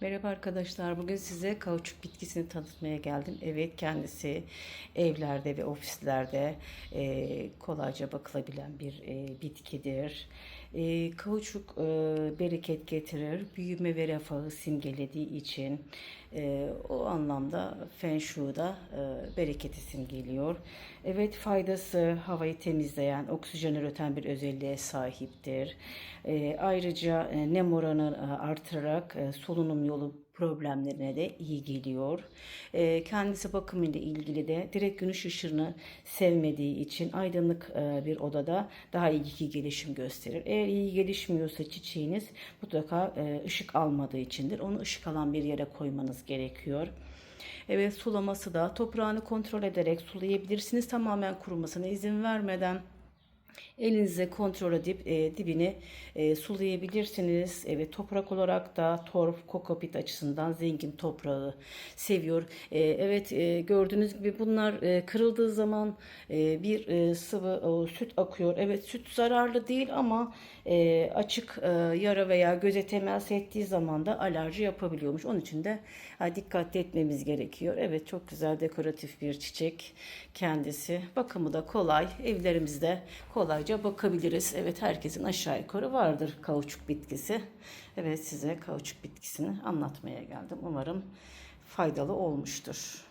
Merhaba arkadaşlar. Bugün size kauçuk bitkisini tanıtmaya geldim. Evet kendisi evlerde ve ofislerde e, kolayca bakılabilen bir e, bitkidir. E, kauçuk e, bereket getirir. Büyüme ve refahı simgelediği için e, o anlamda Feng Shui'da e, bereketi simgeliyor. Evet faydası havayı temizleyen, oksijen üreten bir özelliğe sahiptir. E, ayrıca e, nem oranı e, artırarak e, solunum yolu problemlerine de iyi geliyor. E, kendisi bakım ile ilgili de direkt güneş ışığını sevmediği için aydınlık e, bir odada daha iyi gelişim gösterir. Eğer iyi gelişmiyorsa çiçeğiniz mutlaka e, ışık almadığı içindir. Onu ışık alan bir yere koymanız gerekiyor. Evet sulaması da toprağını kontrol ederek sulayabilirsiniz. Tamamen kurumasına izin vermeden Elinize kontrol edip e, dibini e, sulayabilirsiniz. Evet toprak olarak da torf, kokopit açısından zengin toprağı seviyor. E, evet e, gördüğünüz gibi bunlar e, kırıldığı zaman e, bir e, sıvı o, süt akıyor. Evet süt zararlı değil ama e, açık e, yara veya göze temas ettiği zaman da alerji yapabiliyormuş. Onun için de ha, dikkatli etmemiz gerekiyor. Evet çok güzel dekoratif bir çiçek kendisi. Bakımı da kolay. Evlerimizde kolayca bakabiliriz. Evet herkesin aşağı yukarı vardır kauçuk bitkisi. Evet size kauçuk bitkisini anlatmaya geldim. Umarım faydalı olmuştur.